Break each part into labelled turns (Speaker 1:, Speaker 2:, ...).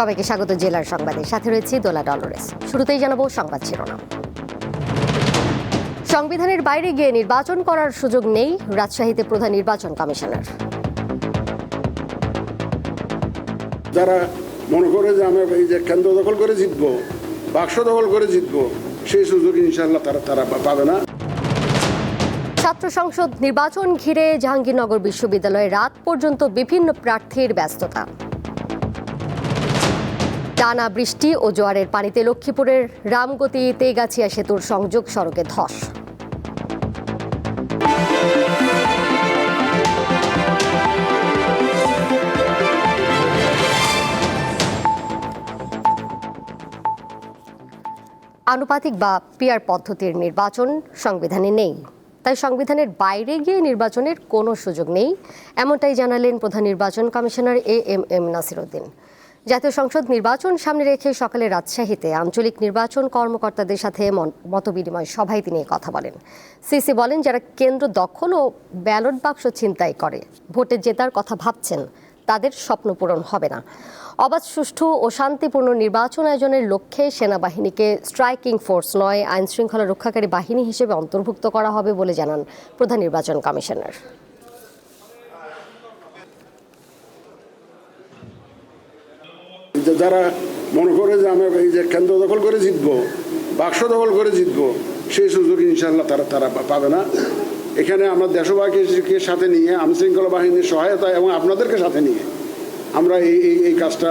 Speaker 1: সবাইকে স্বাগত জেলার সংবাদের সাথে রয়েছে দোলা ডলরেস। শুরুতেই জানাব সংবাদ শিরোনাম। সংবিধানের বাইরে গিয়ে নির্বাচন করার সুযোগ নেই রাজশাহীতে প্রধান নির্বাচন কমিশনার।
Speaker 2: যারা মনে করে যে আমরা এই যে কেন্দ্র দখল করে জিতবো বাক্স দখল করে জিতবো সেই সুযোগ ইনশাল্লাহ তারা তারা পাবে না।
Speaker 1: ছাত্র সংসদ নির্বাচন ঘিরে জাহাঙ্গীরনগর বিশ্ববিদ্যালয়ে রাত পর্যন্ত বিভিন্ন প্রার্থীর ব্যস্ততা। টানা বৃষ্টি ও জোয়ারের পানিতে লক্ষ্মীপুরের রামগতি তেগাছিয়া সেতুর সংযোগ সড়কে ধস। আনুপাতিক বা পিয়ার পদ্ধতির নির্বাচন সংবিধানে নেই। তাই সংবিধানের বাইরে গিয়ে নির্বাচনের কোনো সুযোগ নেই, এমনটাই জানালেন প্রধান নির্বাচন commissioner A M M Nasiruddin. জাতীয় সংসদ নির্বাচন সামনে রেখে সকালে রাজশাহীতে আঞ্চলিক নির্বাচন কর্মকর্তাদের সাথে মতবিনিময় সভায় তিনি কথা বলেন। সিসি বলেন, যারা কেন্দ্র দখল ও ব্যালট বাক্স ছিনতাই করে, ভোটে জেতার কথা ভাবছেন, তাদের স্বপ্ন পূরণ হবে না। অবাধ, সুষ্ঠু ও শান্তিপূর্ণ নির্বাচন আয়োজনের লক্ষ্যে সেনাবাহিনীকে স্ট্রাইকিং ফোর্স নয় আইন শৃঙ্খলা রক্ষাকারী বাহিনী হিসেবে অন্তর্ভুক্ত করা হবে বলে জানান প্রধান নির্বাচন কমিশনার।
Speaker 2: যে যারা মনে করে যে আমরা এই যে কেন্দ্র দখল করে জিতবো, বাক্স দখল করে জিতবো, সেই সুযোগ ইনশাল্লাহ তারা তারা পাবে না। এখানে আমরা দেশবাহীকে সাথে নিয়ে আইন শৃঙ্খলা বাহিনীর সহায়তা এবং আপনাদেরকে সাথে নিয়ে আমরা এই এই এই কাজটা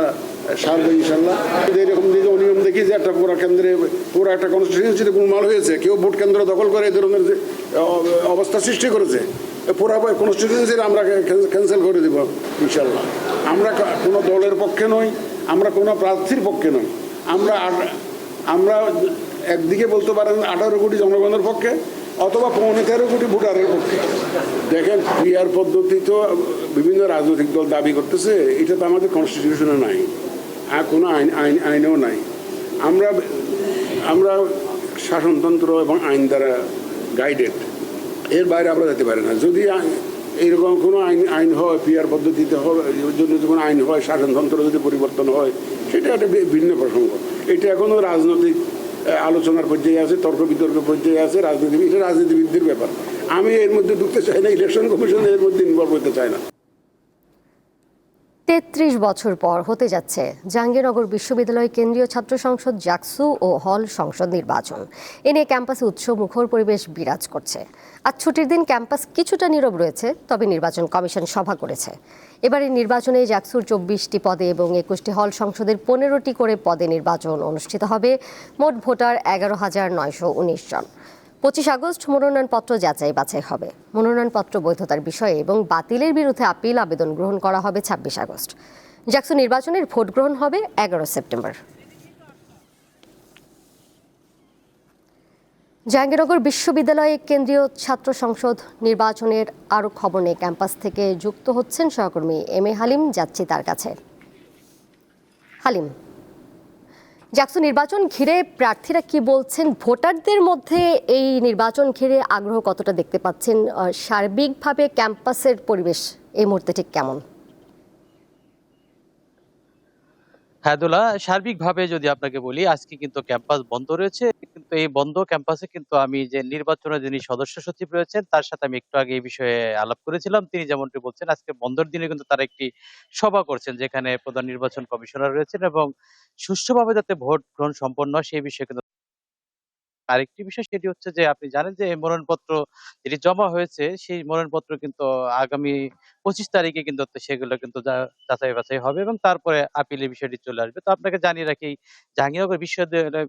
Speaker 2: সারবো ইনশাল্লাহ এরকম যদি অনিয়ম দেখি যে একটা পুরা কেন্দ্রে পুরো একটা কনস্টিটিউন্সিতে গোলমাল হয়েছে, কেউ ভোট কেন্দ্র দখল করে এই ধরনের অবস্থা সৃষ্টি করেছে পুরা কনস্টিটিউন্সির আমরা ক্যান্সেল করে দেবো ইনশাল্লাহ আমরা কোনো দলের পক্ষে নই। আমরা কোনো প্রার্থীর পক্ষে নই। আমরা আমরা একদিকে বলতে পারেন আঠারো কোটি জনগণের পক্ষে অথবা পৌনে তেরো কোটি ভোটারের পক্ষে। দেখেন পিয়ার পদ্ধতি তো বিভিন্ন রাজনৈতিক দল দাবি করতেছে, এটা তো আমাদের কনস্টিটিউশনে নাই। আর কোনো আইন আইন, আইনেও নাই। আমরা আমরা শাসনতন্ত্র এবং আইন দ্বারা গাইডেড এর বাইরে আমরা যেতে পারি না। যদি এইরকম কোনো আইন আইন হয় পিয়ার পদ্ধতিতে জন্য যদি কোনো আইন হয়, শাসনতন্ত্র যদি পরিবর্তন হয়, সেটা একটা ভিন্ন প্রসঙ্গ। এটা এখনও রাজনৈতিক আলোচনার পর্যায়ে আছে, তর্ক বিতর্ক পর্যায়ে আছে, রাজনীতি এটা রাজনীতিবিদদের ব্যাপার। আমি এর মধ্যে ঢুকতে চাই না, ইলেকশন কমিশন এর মধ্যে ইনভলভ হতে চাই না।
Speaker 1: তেত্রিশ বছর পর হতে যাচ্ছে। জাহাঙ্গীরনগর বিশ্ববিদ্যালয় কেন্দ্রীয় ছাত্র সংসদ জাকসু ও হল সংসদ নির্বাচন। এ নিয়ে ক্যাম্পাসে উৎসব মুখর পরিবেশ বিরাজ করছে। আজ ছুটির দিন ক্যাম্পাস কিছুটা নীরব রয়েছে, তবে নির্বাচন কমিশন সভা করেছে। এবারে নির্বাচনে জাকসুর চব্বিশটি পদে এবং একুশটি হল সংসদের পনেরোটি করে পদে নির্বাচন অনুষ্ঠিত হবে। মোট ভোটার এগারো হাজার নয়শো উনিশ জন। পঁচিশ আগস্ট মনোনয়নপত্র যাচাই বাছাই হবে। মনোনয়নপত্র বৈধতার বিষয়ে এবং বাতিলের বিরুদ্ধে আপিল আবেদন গ্রহণ করা হবে ছাব্বিশ আগস্ট। জ্যাকসন নির্বাচনের ভোট গ্রহণ হবে এগারো সেপ্টেম্বর। জাহাঙ্গীরনগর বিশ্ববিদ্যালয়ে কেন্দ্রীয় ছাত্র সংসদ নির্বাচনের আরও খবর নিয়ে ক্যাম্পাস থেকে যুক্ত হচ্ছেন সহকর্মী এম এ হালিম, যাচ্ছি তার কাছে। হালিম জাকসু নির্বাচন ঘিরে প্রার্থীরা কি বলছেন? ভোটারদের মধ্যে এই নির্বাচন ঘিরে আগ্রহ কতটা দেখতে পাচ্ছেন? সার্বিকভাবে ক্যাম্পাসের পরিবেশ এই মুহূর্তে ঠিক কেমন?
Speaker 3: হ্যাঁ দোলা, সার্বিকভাবে যদি আপনাকে বলি, আজকে কিন্তু ক্যাম্পাস বন্ধ রয়েছে। কিন্তু এই বন্ধ ক্যাম্পাসে কিন্তু আমি যে নির্বাচনের যিনি সদস্য সচিব রয়েছেন, তার সাথে আমি একটু আগে এই বিষয়ে আলাপ করেছিলাম। তিনি যেমনটি বলছেন, আজকে বন্ধর দিনে কিন্তু তারা একটি সভা করছেন, যেখানে প্রধান নির্বাচন কমিশনার রয়েছেন এবং সুষ্ঠুভাবে যাতে ভোট গ্রহণ সম্পন্ন হয়, সেই বিষয়ে কিন্তু আরেকটি বিষয় সেটি হচ্ছে যে, আপনি জানেন যে মনোনয়নপত্র যেটি জমা হয়েছে, সেই মনোনয়নপত্র কিন্তু আগামী পঁচিশ তারিখে কিন্তু সেগুলো কিন্তু যাচাই বাছাই হবে এবং তারপরে আপিলের বিষয়টি চলে আসবে। তো আপনাকে জানিয়ে রাখি, জাহাঙ্গীরনগর বিশ্ববিদ্যালয়,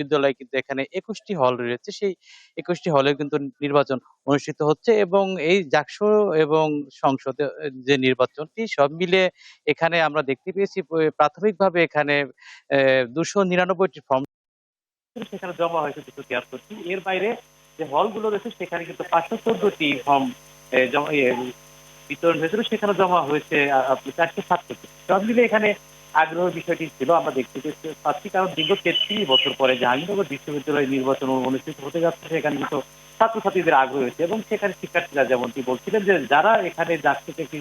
Speaker 3: বিদ্যালয় কিন্তু এখানে একুশটি হল রয়েছে। সেই একুশটি হলে কিন্তু নির্বাচন অনুষ্ঠিত হচ্ছে এবং এই জাকসু এবং সংসদে যে নির্বাচনটি সব মিলে এখানে আমরা দেখতে পেয়েছি, প্রাথমিকভাবে এখানে দুশো নিরানব্বইটি ফর্ম সেখানে জমা হয়েছে দুশো তিয়াত্তরটি এর বাইরে যে হলগুলো রয়েছে, সেখানে কিন্তু পাঁচশো চোদ্দটি ফর্ম বিতরণ হয়েছিল, সেখানে জমা হয়েছে চারশো সাতষট্টি সব মিলে এখানে আগ্রহ বিষয়টি ছিল, আমরা দেখতে পাচ্ছি, কারণ দীর্ঘ তেত্রিশ বছর পরে জাহাঙ্গীরনগর বিশ্ববিদ্যালয় নির্বাচন অনুষ্ঠিত হতে যাচ্ছে, সেখানে কিন্তু ছাত্রছাত্রীদের আগ্রহ হয়েছে। এবং সেখানে শিক্ষার্থীরা যেমনটি বলছিলেন যে, যারা এখানে যাচ্ছে একটি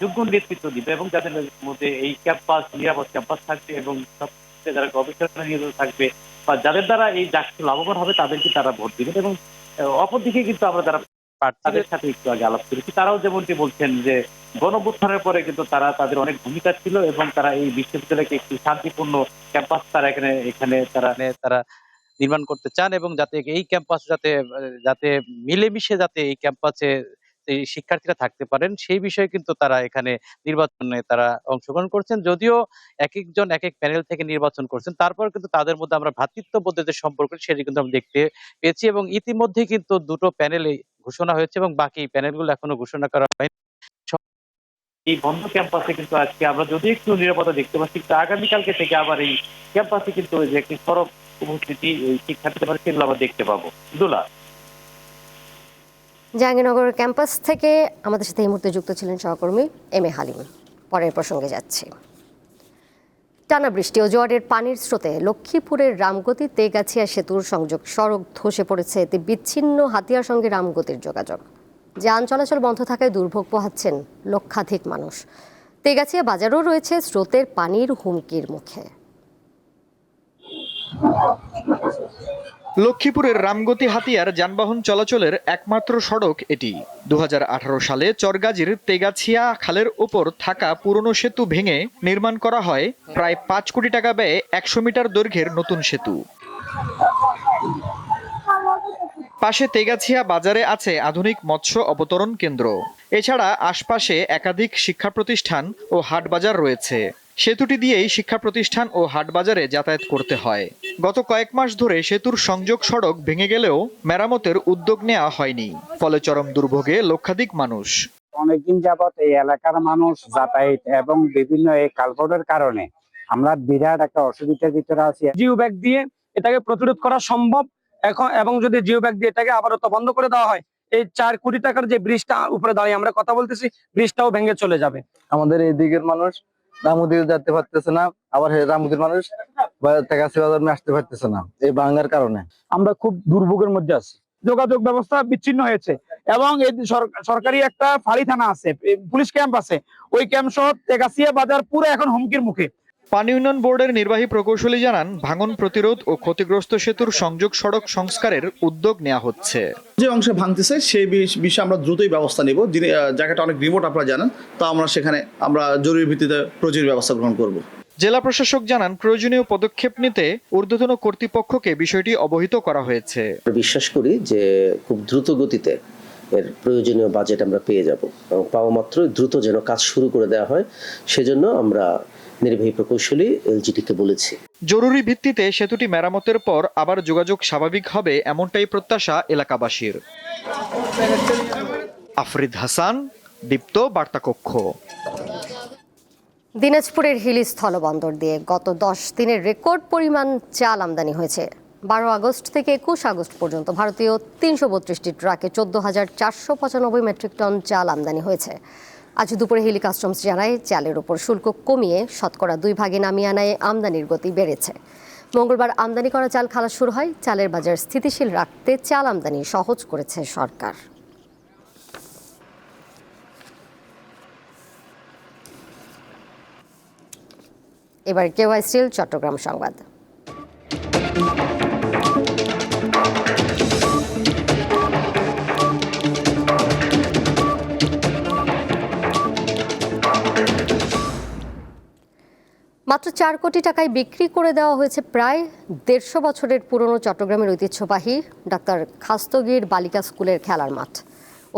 Speaker 3: যোগ্য নেতৃত্ব দিবে এবং যাদের মধ্যে এই ক্যাম্পাস, নিরাপদ ক্যাম্পাস থাকবে এবং সবচেয়ে যারা গবেষণা নিয়োজিত থাকবে বা যাদের দ্বারা এই চাকরি লাভবান হবে, তাদেরকে তারা ভোট দিবেন এবং অপরদিকে কিন্তু আমরা যারা তাদের সাথে একটু আগে আলাপ করেছি, তারাও যেমনটি বলছেন যে গণভ্যুত্থানের পরে কিন্তু তারা তাদের অনেক ভূমিকা ছিল এবং তারা এই বিশ্ববিদ্যালয়কে একটি শান্তিপূর্ণ ক্যাম্পাস তারা এখানে এখানে তারা তারা নির্মাণ করতে চান এবং যাতে এই ক্যাম্পাস যাতে যাতে মিলেমিশে যাতে এই ক্যাম্পাসে শিক্ষার্থীরা থাকতে পারেন। সেই বিষয়ে কিন্তু তারা এখানে নির্বাচনে তারা অংশগ্রহণ করছেন। যদিও এক একজন এক এক প্যানেল থেকে নির্বাচন করছেন, তারপর কিন্তু তাদের মধ্যে আমরা ভ্রাতৃত্ববোধের যে সম্পর্ক, সেটি কিন্তু আমরা দেখতে পেয়েছি এবং ইতিমধ্যে কিন্তু দুটো প্যানেলে ঘোষণা হয়েছে এবং বাকি প্যানেলগুলো এখনও ঘোষণা করা হয়নি। এই বন্ধ ক্যাম্পাসে কিন্তু আজকে আমরা যদি একটু নিরাপত্তা দেখতে পাচ্ছি কিন্তু আগামীকালকে থেকে আবার এই ক্যাম্পাসে কিন্তু যে একটি সরব উপস্থিতি শিক্ষার্থীদের সেগুলো আমরা দেখতে পাবো। দুলা
Speaker 1: জাহাঙ্গীরনগর ক্যাম্পাস থেকে আমাদের সাথে এই মুহূর্তে যুক্ত ছিলেন সহকর্মী এম এ হালিম। পরের প্রসঙ্গে যাচ্ছি। টানা বৃষ্টি ও জোয়ারের পানির স্রোতে লক্ষ্মীপুরের রামগতি, তেগাছিয়া সেতুর সংযোগ সড়ক ধসে পড়েছে এতে বিচ্ছিন্ন হাতিয়ার সঙ্গে রামগতির যোগাযোগ। যান চলাচল বন্ধ থাকায় দুর্ভোগ পোহাচ্ছেন লক্ষাধিক মানুষ। তেগাছিয়া বাজারও রয়েছে স্রোতের পানির হুমকির মুখে।
Speaker 4: লক্ষ্মীপুরের রামগতি হাতিয়ার যানবাহন চলাচলের একমাত্র সড়ক এটি। দু হাজার আঠারো সালে চরগাজীর তেগাছিয়া খালের ওপর থাকা পুরনো সেতু ভেঙে নির্মাণ করা হয়। প্রায় পাঁচ কোটি টাকা ব্যয়ে একশো মিটার দৈর্ঘ্যের নতুন সেতু। পাশে তেগাছিয়া বাজারে আছে আধুনিক মৎস্য অবতরণ কেন্দ্র। এছাড়া আশপাশে একাধিক শিক্ষা প্রতিষ্ঠান ও হাট বাজার রয়েছে। সেতুটি দিয়েই শিক্ষা প্রতিষ্ঠান ও হাট বাজারে যাতায়াত করতে হয়। গত কয়েক মাস ধরে সেতুর সংযোগ সড়ক ভেঙে গেলেও মেরামতের উদ্যোগ নেওয়া হয়নি ফলে চরম দুর্ভোগে লক্ষাধিক মানুষ।
Speaker 5: অনেকদিন যাবত এই এলাকার মানুষ যাতায়াত এবং বিভিন্ন এই কালভার্টের কারণে আমরা বিরাট একটা অসুবিধার ভিতরে আছি।
Speaker 6: জিও ব্যাগ দিয়ে এটাকে প্রতিরোধ করা সম্ভব। এখন এবং যদি জিও ব্যাগ দিয়ে এটাকে আবারও বন্ধ করে দেওয়া হয় এই চার কোটি টাকার যে ব্রিজটা উপরে দাঁড়িয়ে আমরা কথা বলতেছি ব্রিজটাও ভেঙে চলে যাবে।
Speaker 7: আমাদের এই দিকের মানুষ রামুদির যেতে পারতেছে না, আবার রামুদির মানুষ বাজার আসতে পারতেছে না, এই বাংলার কারণে।
Speaker 6: আমরা খুব দুর্ভোগের মধ্যে আছি। যোগাযোগ ব্যবস্থা বিচ্ছিন্ন হয়েছে এবং এই সরকারি একটা ফাঁড়ি থানা আছে পুলিশ ক্যাম্প আছে, ওই ক্যাম্প সহ তেগাছিয়া বাজার পুরো এখন হুমকির মুখে।
Speaker 4: পানি উন্নয়ন বোর্ডের নির্বাহী প্রকৌশলী জানান ভাঙন প্রতিরোধ ও ক্ষতিগ্রস্ত সেতুর সংযোগ সড়ক সংস্কারের উদ্যোগ নেওয়া হচ্ছে।
Speaker 8: যে অংশে ভাঙতেছে সেই বিষয়ে আমরা দ্রুতই ব্যবস্থা নেব। যিনি জায়গাটা অনেক রিমোট আপনারা জানেন তা আমরা সেখানে আমরা জরুরি ভিত্তিতে প্রচুর ব্যবস্থা গ্রহণ করব।
Speaker 4: জেলা প্রশাসক জানান প্রয়োজনীয় পদক্ষেপ নিতে ঊর্ধ্বতন কর্তৃপক্ষকে বিষয়টি অবহিত করা হয়েছে।
Speaker 9: বিশ্বাস করি যে খুব দ্রুত গতিতে এর প্রয়োজনীয় বাজেট আমরা পেয়ে যাব এবং পাওয়া মাত্র দ্রুত যেন কাজ শুরু করে দেওয়া হয় সেজন্য আমরা নির্বাহী প্রকৌশলী এলজিটিকে বলেছি।
Speaker 4: জরুরি ভিত্তিতে সেতুটি মেরামতের পর আবার যোগাযোগ স্বাভাবিক হবে এমনটাই প্রত্যাশা এলাকাবাসীর। আফরিদ হাসান দীপ্ত বার্তাকক্ষ।
Speaker 1: দিনাজপুরের হিলি স্থলবন্দর দিয়ে গত দশ দিনের রেকর্ড পরিমাণ চাল আমদানি হয়েছে। বারো আগস্ট থেকে একুশ আগস্ট পর্যন্ত ভারতীয় তিনশো বত্রিশটি ট্রাকে চোদ্দ হাজার চারশো পঁচানব্বই মেট্রিক টন চাল আমদানি হয়েছে। আজ দুপুরে হিলি কাস্টমস জানায়, চালের ওপর শুল্ক কমিয়ে শতকরা দুই ভাগে নামিয়ে আনায় আমদানির গতি বেড়েছে। মঙ্গলবার আমদানি করা চাল খালাস শুরু হয়, চালের বাজার স্থিতিশীল রাখতে চাল আমদানি সহজ করেছে সরকার। এবার কেওয়াই স্টিল, চট্টগ্রাম সংবাদ। মাত্র চার কোটি টাকায় বিক্রি করে দেওয়া হয়েছে প্রায় দেড়শো বছরের পুরনো চট্টগ্রামের ঐতিহ্যবাহী ডাক্তার খাস্তগির বালিকা স্কুলের খেলার মাঠ।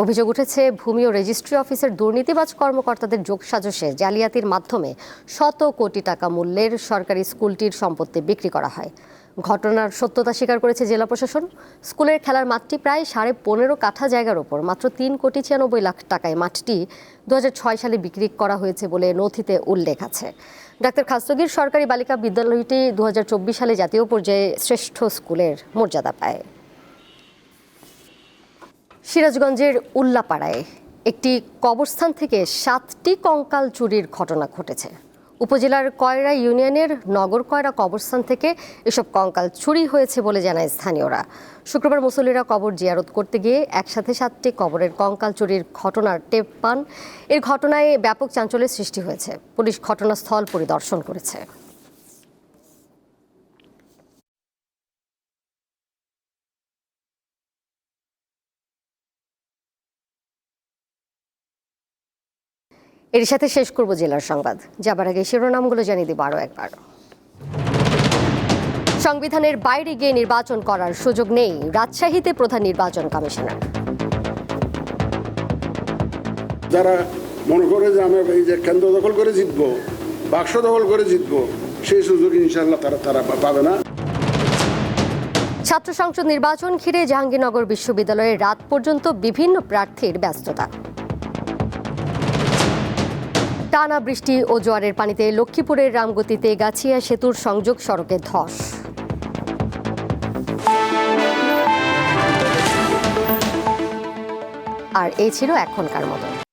Speaker 1: অভিযোগ উঠেছে, ভূমি ও রেজিস্ট্রি অফিসের দুর্নীতিবাজ কর্মকর্তাদের যোগসাজশে জালিয়াতির মাধ্যমে শত কোটি টাকা মূল্যের সরকারি স্কুলটির সম্পত্তি বিক্রি করা হয়। ঘটনার সত্যতা স্বীকার করেছে জেলা প্রশাসন। স্কুলের খেলার মাঠটি প্রায় সাড়ে পনেরো কাঠা জায়গার ওপর, মাত্র তিন কোটি ছিয়ানব্বই লাখ টাকায় মাঠটি দু হাজার ছয় সালে বিক্রি করা হয়েছে বলে নথিতে উল্লেখ আছে। ডাক্তার খাস্তগির সরকারি বালিকা বিদ্যালয়টি দু হাজার চব্বিশ সালে জাতীয় পর্যায়ে শ্রেষ্ঠ স্কুলের মর্যাদা পায়। সিরাজগঞ্জের উল্লাপাড়ায় একটি কবরস্থান থেকে সাতটি কঙ্কাল চুরির ঘটনা ঘটেছে। উপজেলার কয়রা ইউনিয়নের নগর কয়রা কবরস্থান থেকে এসব কঙ্কাল চুরি হয়েছে বলে জানায় স্থানীয়রা। শুক্রবার মুসল্লিরা কবর জিয়ারত করতে গিয়ে একসাথে সাতটি কবরের কঙ্কাল চুরির ঘটনার টেপ পান। এর ঘটনায় ব্যাপক চাঞ্চল্যের সৃষ্টি হয়েছে। পুলিশ ঘটনাস্থল পরিদর্শন করেছে। এর সাথে শেষ করব জেলার সংবাদ। যাবার আগে শিরোনামগুলো জানিয়ে দিব আরও একবার। সংবিধানের বাইরে গিয়ে নির্বাচন করার সুযোগ নেই রাজশাহীতে প্রধান নির্বাচন কমিশনার।
Speaker 2: যারা মনে করে যে আমরা এই যে কেন্দ্র দখল করে জিতবো বাক্স দখল করে জিতবো সেই সুযোগ ইনশাল্লাহ তারা তারা পাবে না।
Speaker 1: ছাত্র সংসদ নির্বাচন ঘিরে জাহাঙ্গীরনগর বিশ্ববিদ্যালয়ে রাত পর্যন্ত বিভিন্ন প্রার্থীর ব্যস্ততা। টানা বৃষ্টি ও জোয়ারের পানিতে লক্ষ্মীপুরের রামগতিতে গাছিয়া সেতুর সংযোগ সড়কে ধস। আর এই ছিল এখনকার মতো।